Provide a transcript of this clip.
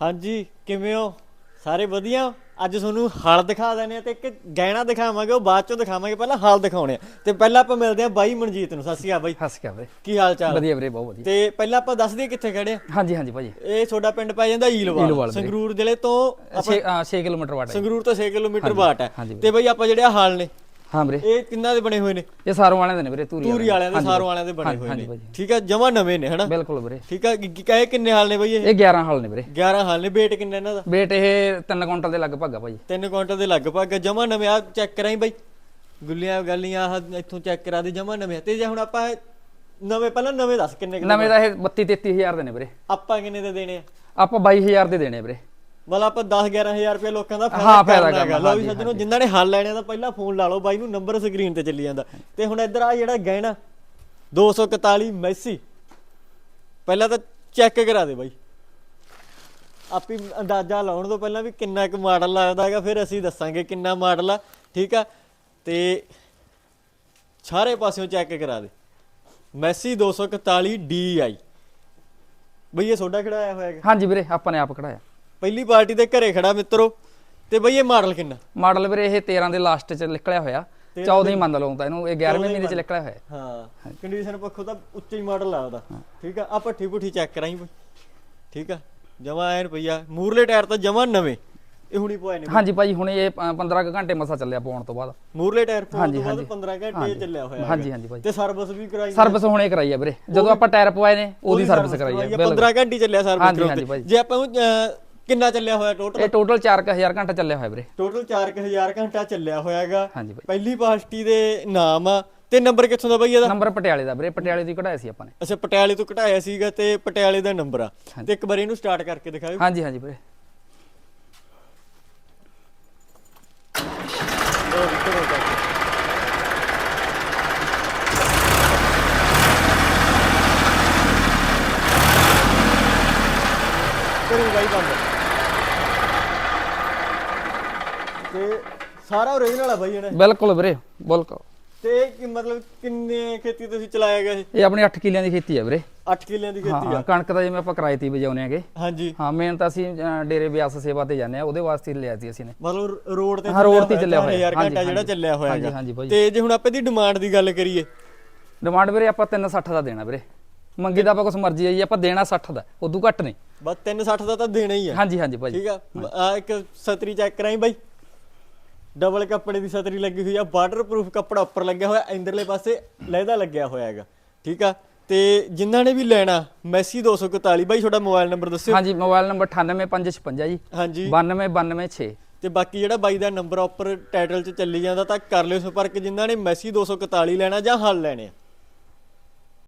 ਹਾਂਜੀ ਕਿਵੇਂ ਹੋ? ਸਾਰੇ ਵਧੀਆ? ਅੱਜ ਤੁਹਾਨੂੰ ਹਲ ਦਿਖਾ ਦਿੰਦੇ ਆ ਤੇ ਇੱਕ ਗਹਿਣਾ ਦਿਖਾਵਾਂਗੇ ਉਹ ਬਾਅਦ ਚੋਂ ਦਿਖਾਵਾਂਗੇ ਪਹਿਲਾਂ ਹਲ ਦਿਖਾਉਣੇ ਆ। ਤੇ ਪਹਿਲਾਂ ਆਪਾਂ ਮਿਲਦੇ ਆ ਬਾਈ ਮਨਜੀਤ ਨੂੰ ਸਤਿ ਸ਼੍ਰੀ ਅਕਾਲ ਬਾਈ। ਹੱਸ ਕੇ ਵੀਰੇ ਕੀ ਹਾਲ ਚਾਲ? ਵਧੀਆ ਵੀਰੇ ਬਹੁਤ ਵਧੀਆ। ਤੇ ਪਹਿਲਾਂ ਆਪਾਂ ਦੱਸ ਦਈਏ ਕਿੱਥੇ ਖੜੇ ਆ ਹਾਂਜੀ ਹਾਂਜੀ ਭਾਜੀ। ਇਹ ਤੁਹਾਡਾ ਪਿੰਡ ਪੈ ਜਾਂਦਾ ਈਲਵਾਲ। ਸੰਗਰੂਰ ਜ਼ਿਲ੍ਹੇ ਤੋਂ 6 6 ਕਿਲੋਮੀਟਰ ਵਾਟ ਹੈ। ਸੰਗਰੂਰ ਤੋਂ 6 ਕਿਲੋਮੀਟਰ ਬਾਟ ਹੈ। ਤੇ ਬਾਈ ਆਪਾਂ ਜਿਹੜੇ ਹਲ ਨੇ ਹਾਂ ਵੀਰੇ। ਇਹ ਕਿੰਨਾ ਦੇ ਬਣੇ ਹੋਏ ਨੇ? ਇਹ ਸਾਰੋਂ ਵਾਲਿਆਂ ਦੇ ਨੇ ਵੀਰੇ ਪੂਰੀ ਵਾਲਿਆਂ ਦੇ ਸਾਰੋਂ ਵਾਲਿਆਂ ਦੇ ਬਣੇ ਹੋਏ ਨੇ। ਠੀਕ ਹੈ ਜਮਾ ਨਵੇਂ ਨੇ ਹਨਾ? ਬਿਲਕੁਲ ਵੀਰੇ। ਠੀਕ ਕੀ ਕਹੇ ਕਿੰਨੇ ਹਾਲ ਨੇ ਬਾਈ ਇਹ? ਇਹ 11 ਹਾਲ ਨੇ ਵੀਰੇ। 11 ਹਾਲ ਨੇ ਵੇਟ ਕਿੰਨਾ ਇਹਨਾਂ ਦਾ? weight ਇਹ 3 ਕੁਇੰਟਲ ਦੇ ਲਗਭਗ ਆ ਭਾਜੀ। 3 ਕੁਇੰਟਲ ਦੇ ਲਗਭਗ ਜਮਾ ਨਵੇਂ ਆ ਚੈੱਕ ਕਰਾਈ ਬਾਈ। ਗੁੱਲੀਆਂ ਗਾਲੀਆਂ ਇੱਥੋਂ ਚੈੱਕ ਕਰਾ ਦੇ ਜਮਾ ਨਵੇਂ ਤੇ ਜੇ ਹੁਣ ਆਪਾਂ ਨਵੇਂ ਪਹਿਲਾਂ ਨਵੇਂ ਦੱਸ ਕਿੰਨੇ ਕਿੰਨੇ ਨਵੇਂ ਦਾ ਇਹ 32 33000 ਦੇ ਨੇ ਵੀਰੇ। ਆਪਾਂ ਕਿੰਨੇ ਦੇ ਦੇਣੇ ਆ? ਆਪਾਂ 22000 ਦੇ ਦੇਣੇ ਵੀਰੇ। ਮਤਲਬ ਆਪਾਂ 10 11000 ਰੁਪਏ ਲੋਕਾਂ ਦਾ ਫਾਇਦਾ ਕਰਨਾ ਹੈਗਾ। ਲਓ ਵੀ ਸੱਜਣੋ ਜਿਨ੍ਹਾਂ ਨੇ ਹੱਲ ਲੈਣੇ ਤਾਂ ਪਹਿਲਾਂ ਫੋਨ ਲਾ ਲਓ ਬਾਈ ਨੂੰ ਨੰਬਰ ਸਕਰੀਨ ਤੇ ਚੱਲੀ ਜਾਂਦਾ। ਤੇ ਹੁਣ ਇੱਧਰ ਆ ਜਿਹੜਾ ਗਹਿਣਾ 241 ਮੈਸੀ। ਪਹਿਲਾਂ ਤਾਂ ਚੈੱਕ ਕਰਾ ਦੇ ਬਾਈ। ਆਪੀ ਅੰਦਾਜ਼ਾ ਲਾਉਣ ਤੋਂ ਪਹਿਲਾਂ ਵੀ ਕਿੰਨਾ ਕੁ ਮਾਡਲ ਲੱਗਦਾ ਹੈਗਾ ਫਿਰ ਅਸੀਂ ਦੱਸਾਂਗੇ ਕਿੰਨਾ ਮਾਡਲ ਆ ਠੀਕ ਆ? ਤੇ ਸਾਰੇ ਪਾਸਿਓਂ ਚੈੱਕ ਕਰਾ ਦੇ। ਮੈਸੀ 241 DI ਬਈ ਇਹ ਤੁਹਾਡਾ ਖੜਾਇਆ ਹੋਇਆ ਹੈਗਾ। ਹਾਂਜੀ ਵੀਰੇ ਆਪਾਂ ਨੇ ਆਪ ਕਢਾਇਆ। ਪਹਿਲੀ ਪਾਰਟੀ ਦੇ ਘਰੇ ਖੜਾ ਮਿੱਤਰੋ ਤੇ ਬਈ ਇਹ ਮਾਡਲ ਕਿੰਨਾ? ਮਾਡਲ ਵੀਰੇ ਇਹ 13 ਦੇ ਲਾਸਟ ਚ ਨਿਕਲਿਆ ਹੋਇਆ। 14 ਹੀ ਮੰਨ ਲਓ ਤਾਂ ਇਹਨੂੰ ਇਹ 11ਵੇਂ ਮਹੀਨੇ ਚ ਨਿਕਲਿਆ ਹੋਇਆ। ਹਾਂ ਕੰਡੀਸ਼ਨ ਪੱਖੋਂ ਤਾਂ ਉੱਚਾ ਹੀ ਮਾਡਲ ਲੱਗਦਾ। ਠੀਕ ਆ ਆ ਪੱਠੀ ਪੁੱਠੀ ਚੈੱਕ ਕਰਾਈ ਬਈ। ਠੀਕ ਆ ਜਮਾ ਐਨ ਪਈਆ ਮੂਰਲੇ ਟਾਇਰ ਤਾਂ ਜਮਾ ਨਵੇਂ। ਇਹ ਹੁਣੀ ਪਵਾਏ ਨੇ ਹਾਂਜੀ ਭਾਜੀ ਹੁਣ ਇਹ 15 ਕੁ ਘੰਟੇ ਮਸਾ ਚੱਲਿਆ ਪਾਉਣ ਤੋਂ ਬਾਅਦ। ਮੂਰਲੇ ਟਾਇਰ ਪਾਉਣ ਤੋਂ ਬਾਅਦ ਹਾਂਜੀ। 15 ਘੰਟੇ ਚੱਲਿਆ ਹੋਇਆ ਹਾਂਜੀ। ਹਾਂਜੀ ਭਾਜੀ ਤੇ ਸਰਵਿਸ ਵੀ ਕਰਾਈ ਸਰਵਿਸ ਹੁਣੇ ਕਰਾਈ ਆ ਵੀਰੇ। ਜਦੋਂ ਆਪਾਂ ਟਾਇਰ ਪਵਾਏ ਨੇ ਉਹਦੀ ਸਰਵਿਸ ਕਰਾਈ ਆ ਬਿਲਕੁਲ। 15 ਘੰਟੇ ਚੱਲਿਆ ਸਰਵਿਸ। ਜੇ ਆਪਾਂ ਕਿੰਨਾ ਚੱਲਿਆ ਹੋਇਆ ਟੋਟਲ ਇਹ ਟੋਟਲ 4000 ਘੰਟਾ ਚੱਲਿਆ ਹੋਇਆ ਵੀਰੇ। ਟੋਟਲ 4000 ਘੰਟਾ ਚੱਲਿਆ ਹੋਇਆ ਹੈਗਾ ਹਾਂਜੀ ਭਾਈ ਪਹਿਲੀ ਪਾਰਟੀ ਦੇ ਨਾਮ ਆ। ਤੇ ਨੰਬਰ ਕਿੱਥੋਂ ਦਾ ਬਈ ਇਹਦਾ? ਨੰਬਰ ਪਟਿਆਲੇ ਦਾ ਵੀਰੇ ਪਟਿਆਲੇ ਦੀ ਕਢਾਇਆ ਸੀ ਆਪਾਂ ਨੇ। ਅੱਛਾ ਪਟਿਆਲੇ ਤੋਂ ਘਟਾਇਆ ਸੀਗਾ ਤੇ ਪਟਿਆਲੇ ਦਾ ਨੰਬਰ ਆ। ਤੇ ਇੱਕ ਵਾਰੀ ਇਹਨੂੰ ਸਟਾਰਟ ਕਰਕੇ ਦਿਖਾਓ ਹਾਂਜੀ ਹਾਂਜੀ ਵੀਰੇ। ਕਰੀ ਬਾਈ ਬੰਦ ਤੇ ਸਾਰਾ ਓਰੀਜਨਲ ਆ ਬਾਈ ਇਹਨੇ। ਬਿਲਕੁਲ ਵੀਰੇ ਬਿਲਕੁਲ। ਤੇ ਕੀ ਮਤਲਬ ਕਿੰਨੇ ਖੇਤੀ ਤੁਸੀਂ ਚਲਾਇਆ ਗਿਆ ਇਹ ਇਹ ਆਪਣੀ 8 ਕਿੱਲਿਆਂ ਦੀ ਖੇਤੀ ਆ ਵੀਰੇ। 8 ਕਿੱਲਿਆਂ ਦੀ ਖੇਤੀ ਹਾਂ ਆ ਕਣਕ ਦਾ ਜਿਵੇਂ ਆਪਾਂ ਕਿਰਾਏ ਤੇ ਹੀ ਵਜਾਉਨੇ ਆਗੇ ਹਾਂਜੀ। ਹਾਂ ਮੇਨ ਤਾਂ ਅਸੀਂ ਅ, ਡੇਰੇ ਬਿਆਸ ਸੇਵਾ ਤੇ ਜਾਂਦੇ ਆ ਉਹਦੇ ਵਾਸਤੇ ਹੀ ਲਿਆ ਸੀ ਅਸੀਂ ਨੇ ਮਤਲਬ ਰੋਡ ਤੇ ਹਾਂ, ਰੋਡ ਤੇ ਚੱਲਿਆ ਹੋਇਆ। ਯਾਰ ਘੰਟਾ ਜਿਹੜਾ ਹਾਂਜੀ। ਚੱਲਿਆ ਹੋਇਆ ਹਾਂਜੀ, ਹੈਗਾ। ਹਾਂਜੀ ਭਾਈ। ਤੇ ਜੇ ਹੁਣ ਆਪਾਂ ਇਹਦੀ ਡਿਮਾਂਡ ਦੀ ਗੱਲ ਕਰੀਏ? ਡਿਮਾਂਡ ਵੀਰੇ ਆਪਾਂ 360 ਦਾ ਦੇਣਾ ਵੀਰੇ। ਮੰਗੀ ਦਾ ਆਪਾਂ ਕੁਛ ਮਰਜ਼ੀ ਆਈ ਆਪਾਂ ਦੇਣਾ 60 ਦਾ ਉਦੋਂ ਘੱਟ ਨਹੀਂ। ਬਸ 360 ਦਾ ਤਾਂ ਦੇਣਾ ਹੀ ਆ। ਹਾਂਜੀ ਹਾਂਜੀ ਭਾਜੀ ਠੀਕ ਆ? ਆ ਇੱਕ ਸਤਰੀ ਚੈੱਕ ਕਰਾਈ ਬਾਈ। ਡਬਲ ਕੱਪੜੇ ਦੀ ਸਤਰੀ ਲੱਗੀ ਹੋਈ ਆ ਵਾਟਰਪ੍ਰੂਫ ਕੱਪੜਾ ਉੱਪਰ ਲੱਗਿਆ ਹੋਇਆ ਇੰਦਰਲੇ ਪਾਸੇ ਲਹਿਦਾ ਲੱਗਿਆ ਹੋਇਆ ਹੈਗਾ ਠੀਕ ਆ? ਤੇ ਜਿਨ੍ਹਾਂ ਨੇ ਵੀ ਲੈਣਾ ਮੈਸੀ 241 ਬਾਈ ਤੁਹਾਡਾ ਮੋਬਾਈਲ ਨੰਬਰ ਦੱਸਿਓ। ਹਾਂਜੀ ਮੋਬਾਈਲ ਨੰਬਰ 98556 ਜੀ। ਹਾਂਜੀ। 9296 ਤੇ ਬਾਕੀ ਜਿਹੜਾ ਬਾਈ ਦਾ ਨੰਬਰ ਉੱਪਰ ਟਾਈਟਲ 'ਚ ਚੱਲੀ ਜਾਂਦਾ ਤਾਂ ਕਰ ਲਿਓ ਸੰਪਰਕ ਜਿਨ੍ਹਾਂ ਨੇ ਮੈਸੀ 241 ਲੈਣਾ ਜਾਂ ਹਲ ਲੈਣੇ ਆ।